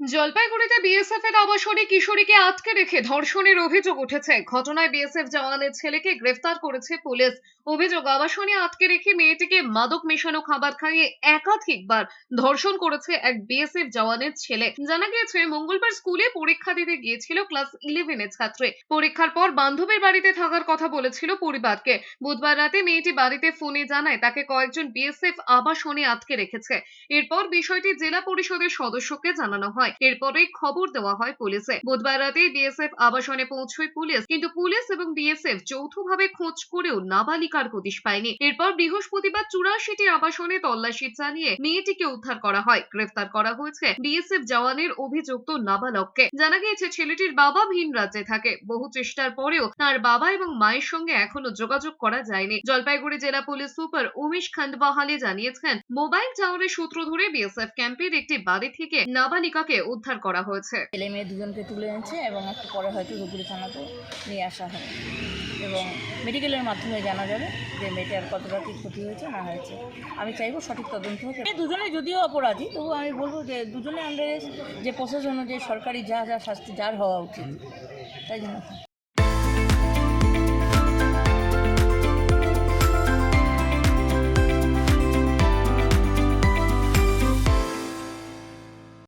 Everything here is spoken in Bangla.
জলপাইগুড়িতে বিএসএফ এর আবাসনে কিশোরীকে আটকে রেখে ধর্ষণের অভিযোগ উঠেছে। ঘটনায় বিএসএফ জওয়ানের ছেলেকে গ্রেফতার করেছে পুলিশ। অভিযোগ, আবাসনে আটকে রেখে মেয়েটিকে মাদক মেশানো খাবার খাইয়ে একাধিকবার ধর্ষণ করেছে এক বিএসএফ জওয়ানের ছেলে। জানা গিয়েছে, মঙ্গলবার স্কুলে পরীক্ষা দিতে গিয়েছিল ক্লাস ইলেভেনের ছাত্রী। পরীক্ষার পর বান্ধবীর বাড়িতে থাকার কথা বলেছিল পরিবারকে। বুধবার রাতে মেয়েটি বাড়িতে ফোনে জানায়, তাকে কয়েকজন বিএসএফ আবাসনে আটকে রেখেছে। এরপর বিষয়টি জেলা পরিষদের সদস্যকে জানানো হয়। এরপরেই খবর দেওয়া হয় পুলিশে। বুধবার রাতে বিএসএফ আবাসনে পৌঁছয় পুলিশ, কিন্তু পুলিশ এবং বিএসএফ যৌথভাবে খোঁজ করেও নাবালিকার হদিশ পায়নি। এরপর বৃহস্পতিবার চুরাশিটি আবাসনে তল্লাশি চালিয়ে মেয়েটিকে উদ্ধার করা হয়। গ্রেফতার করা হয়েছে বিএসএফ জওয়ানের অভিযুক্ত নাবালককে। জানা গিয়েছে, ছেলেটির বাবা ভিন রাজ্যে থাকে। বহু চেষ্টার পরেও তার বাবা এবং মায়ের সঙ্গে এখনও যোগাযোগ করা যায়নি। জলপাইগুড়ি জেলা পুলিশ সুপার উমেশ খান্ডবাহালি জানিয়েছেন, মোবাইল টাওয়ারের সূত্র ধরে বিএসএফ ক্যাম্পের একটি বাড়ি থেকে নাবালিকাকে উদ্ধার করা হয়েছে। ছেলে মেয়ে দুজনকে তুলে এনেছে এবং একটা পরে হয়তো ধুপুরি থানাতে নিয়ে আসা হয়। এবং মেডিকেলের মাধ্যমে জানা যাবে যে মেয়েটার কতটা কী ক্ষতি হয়েছে, না হয়েছে। আমি চাইব সঠিক তদন্ত হোক। দুজনে যদিও অপরাধী, তবু আমি বলব যে দুজনে আন্ডারে যে প্রসেস অনুযায়ী সরকারি যা যা শাস্তি, যার হওয়া উচিত। তাই জন্য।